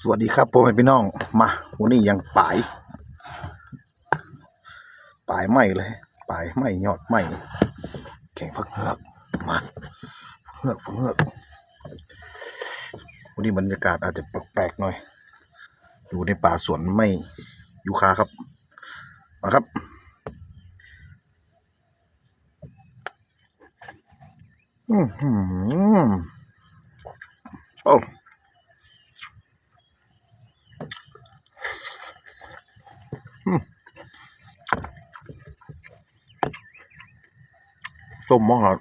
สวัสดีครับพ่อแม่พี่น้อง มาวันนี้ยังป่ายป่ายไหมเลยป่ายไหมยอดไหมแข่งฟักเหือกมาฟักเหือกฟักเหือกวันนี้บรรยากาศอาจจะแปลกๆหน่อย อยู่ในป่าสวนไม่ยูคาครับ มาครับอือหือโอ้ ส้มมากครับ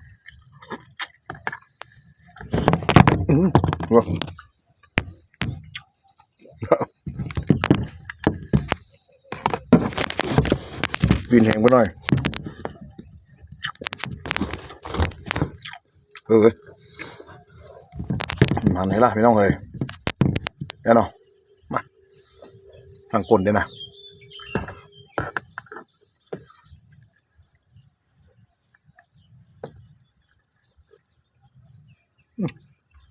วินแหงไปหน่อย เออมาไหนล่ะพี่น้องเอ้ยแน่นอนมาทางกลนด้วยนะ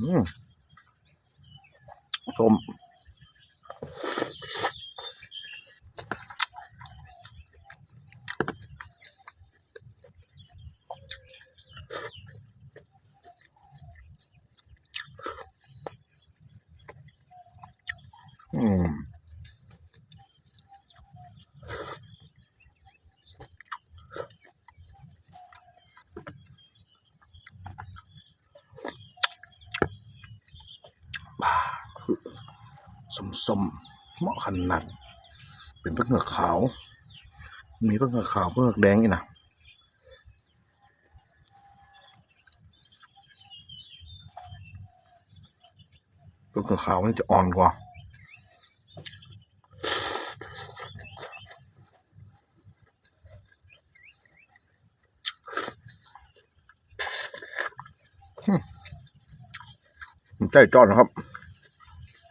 อืม ส้มอืมสมๆเหมาะขนาด เป็นเปลือกขาว มีเปลือกขาวเปลือกแดงอีกนะเปลือกขาวนี่จะอ่อนกว่าใจจ้อนครับ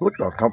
hút đọt không?